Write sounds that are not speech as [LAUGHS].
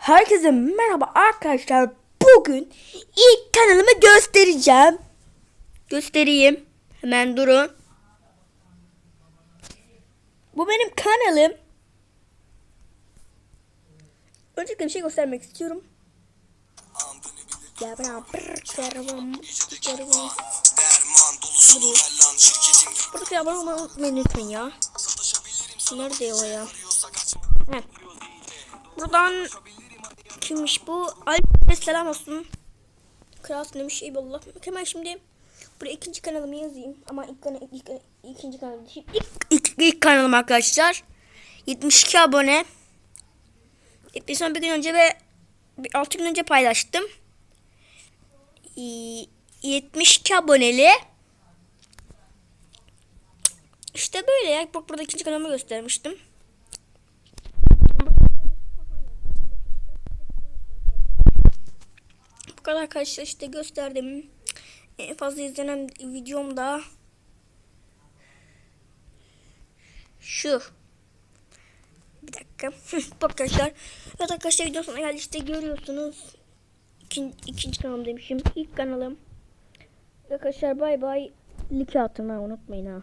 Herkese merhaba arkadaşlar. Bugün ilk kanalımı göstereceğim. Göstereyim. Hemen durun. Bu benim kanalım. Öncelikle bir şey göstermek istiyorum. Gel bana. Brr, karavam, karavam. Burada abone olmayı unutmayın lütfen ya. Nerede o ya? Heh. Buradan kimmiş bu? Alp selam olsun. Kralsın demiş eyvallah. Hemen şimdi buraya ikinci kanalımı yazayım. Ama ilk, kanal, ilk, ikinci kanalım değil. İlk, ilk, ilk kanalım arkadaşlar. 72 abone. İlk son bir gün önce ve 6 gün önce paylaştım. Ee, 72 aboneli. İşte böyle ya. Burada ikinci kanalımı göstermiştim. Kadar arkadaşlar işte gösterdim. En fazla izlenen videom da şu. Bir dakika. Bak [LAUGHS] arkadaşlar. Evet arkadaşlar video sonuna geldi işte görüyorsunuz. İkinci, ikinci kanalım demişim. İlk kanalım. Arkadaşlar bay bay. Like atın unutmayın ha.